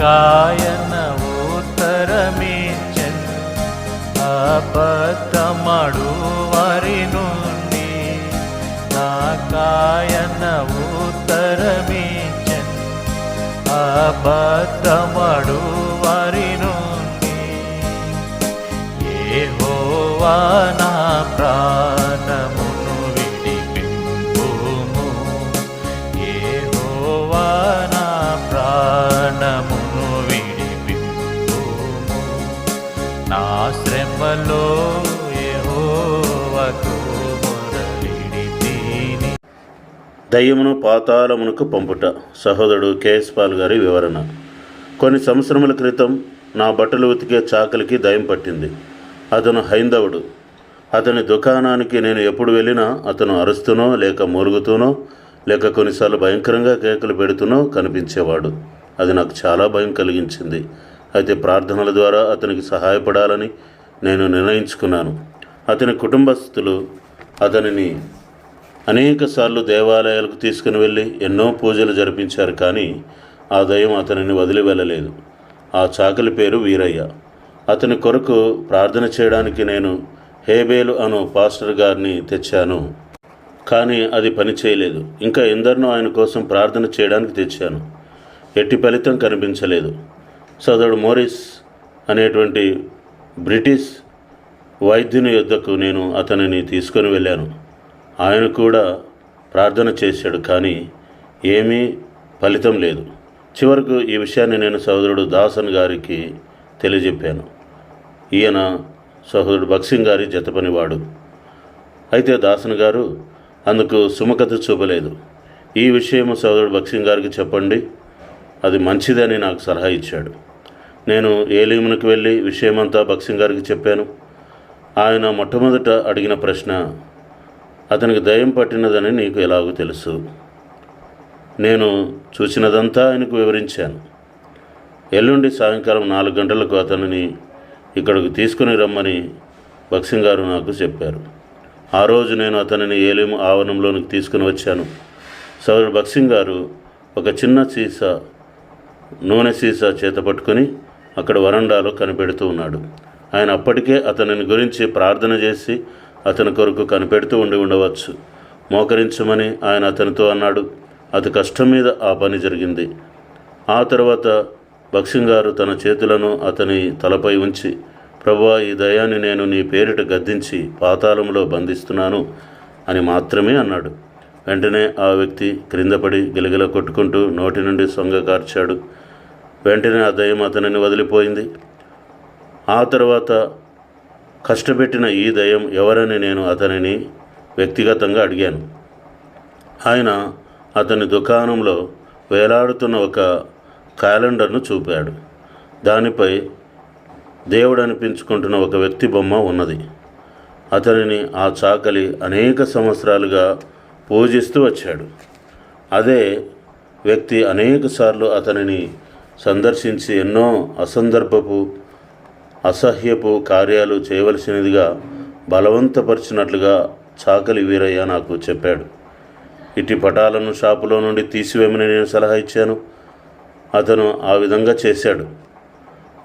నాకాయన ఉత్తరమిచ్చన్ అబద్ధమడు వారి నుండి నా నాకాయన ఉత్తరమిచ్చన్ అబద్ధమడు వారి నుండి. యెహోవా నా ప్రా నా శ్రమలో దయ్యమును పాతాళమునకు పంపుట. సహోదరుడు కేఎస్ పాల్ గారి వివరణ. కొన్ని సంవత్సరముల క్రితం నా బట్టలు ఉతికే చాకలికి దయం పట్టింది. అతను హైందవుడు. అతని దుకాణానికి నేను ఎప్పుడు వెళ్ళినా అతను అరుస్తూనో లేక మురుగుతూనో లేక కొన్నిసార్లు భయంకరంగా కేకలు పెడుతూనో కనిపించేవాడు. అది నాకు చాలా భయం కలిగించింది. అయితే ప్రార్థనల ద్వారా అతనికి సహాయపడాలని నేను నిర్ణయించుకున్నాను. అతని కుటుంబస్తులు అతనిని అనేకసార్లు దేవాలయాలకు తీసుకుని వెళ్ళి ఎన్నో పూజలు జరిపించారు కానీ ఆ దయ్యం అతనిని వదిలి వెళ్ళలేదు. ఆ చాకలి పేరు వీరయ్య. అతని కొరకు ప్రార్థన చేయడానికి నేను హేబేలు అను పాస్టర్ గారిని తెచ్చాను. కానీ అది పని చేయలేదు. ఇంకా ఎందరినో ఆయన కోసం ప్రార్థన చేయడానికి తెచ్చాను. ఎట్టి ఫలితం కనిపించలేదు. సోదరుడు మోరిస్ అనేటువంటి బ్రిటిష్ వైద్యుని యొద్దకు నేను అతనిని తీసుకొని వెళ్ళాను. ఆయన కూడా ప్రార్థన చేశాడు కానీ ఏమీ ఫలితం లేదు. చివరకు ఈ విషయాన్ని నేను సహోదరుడు దాసన్ గారికి తెలియజెప్పాను. ఈయన సహోదరుడు భక్సింగ్ గారి జతపనివాడు. అయితే దాసన్ గారు అందుకు సుముఖత చూపలేదు. ఈ విషయం సహోదరుడు భక్సింగ్ గారికి చెప్పండి అది మంచిదని నాకు సలహా ఇచ్చాడు. నేను ఏలీమునికి వెళ్ళి విషయమంతా భక్సింగ్ గారికి చెప్పాను. ఆయన మొట్టమొదట అడిగిన ప్రశ్న అతనికి దయం పట్టినదని నీకు ఎలాగో తెలుసు. నేను చూసినదంతా ఆయనకు వివరించాను. ఎల్లుండి సాయంకాలం నాలుగు గంటలకు అతనిని ఇక్కడికి తీసుకుని రమ్మని భక్సింగ్ గారు నాకు చెప్పారు. ఆ రోజు నేను అతనిని ఏలేము ఆవరణంలోనికి తీసుకుని వచ్చాను. సోదరు భక్సింగ్ గారు ఒక చిన్న సీసా నూనె సీసా చేత పట్టుకొని అక్కడ వరండాలో కనిపెడుతూ ఉన్నాడు. ఆయన అప్పటికే అతనిని గురించి ప్రార్థన చేసి అతని కొరకు కనిపెడుతూ ఉండి ఉండవచ్చు. మోకరించమని ఆయన అతనితో అన్నాడు. అతి కష్టం మీద ఆ పని జరిగింది. ఆ తర్వాత భక్సింగ్ గారు తన చేతులను అతని తలపై ఉంచి ప్రభువా ఈ దయాన్ని నేను నీ పేరిట గద్దించి పాతాళంలో బంధిస్తున్నాను అని మాత్రమే అన్నాడు. వెంటనే ఆ వ్యక్తి క్రిందపడి గిలగిల కొట్టుకుంటూ నోటి నుండి సొంగ కార్చాడు. వెంటనే ఆ దయ్యం అతనిని వదిలిపోయింది. ఆ తర్వాత కష్టపెట్టిన ఈ దయ్యం ఎవరని నేను అతనిని వ్యక్తిగతంగా అడిగాను. ఆయన అతని దుకాణంలో వేలాడుతున్న ఒక క్యాలెండర్ను చూపాడు. దానిపై దేవుడు అనిపించుకుంటున్న ఒక వ్యక్తి బొమ్మ ఉన్నది. అతనిని ఆ చాకలి అనేక సంవత్సరాలుగా పూజిస్తూ వచ్చాడు. అదే వ్యక్తి అనేకసార్లు అతనిని సందర్శించి ఎన్నో అసందర్భపు అసహ్యపు కార్యాలు చేయవలసినదిగా బలవంతపరిచినట్లుగా చాకలి వీరయ్య నాకు చెప్పాడు. ఇటు పటాలను షాపులో నుండి తీసివేయమని నేను సలహా ఇచ్చాను. అతను ఆ విధంగా చేశాడు.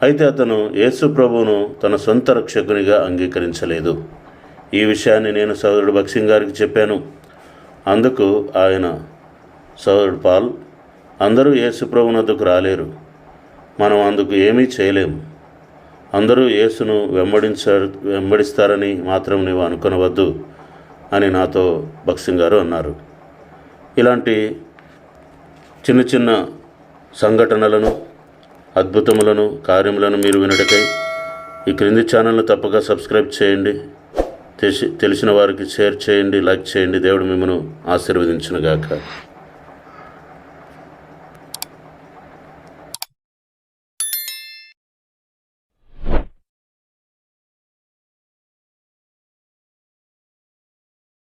అయితే అతను యేసు ప్రభువును తన సొంత రక్షకునిగా అంగీకరించలేదు. ఈ విషయాన్ని నేను సోదరుడు బక్సింగ్ గారికి చెప్పాను. అందుకు ఆయన సోదరుడు పాల్ అందరూ యేసుప్రభునద్దుకు రాలేరు. మనం అందుకు ఏమీ చేయలేము. అందరూ యేసును వెంబడించారు వెంబడిస్తారని మాత్రం నీవు అనుకునవద్దు అని నాతో భక్సింగ్ గారు అన్నారు. ఇలాంటి చిన్న చిన్న సంఘటనలను అద్భుతములను కార్యములను మీరు వినటకై ఈ క్రింది ఛానల్ను తప్పక సబ్స్క్రైబ్ చేయండి. తెలిసి తెలిసిన వారికి షేర్ చేయండి లైక్ చేయండి. దేవుడు మిమ్మను ఆశీర్వదించునుగాక.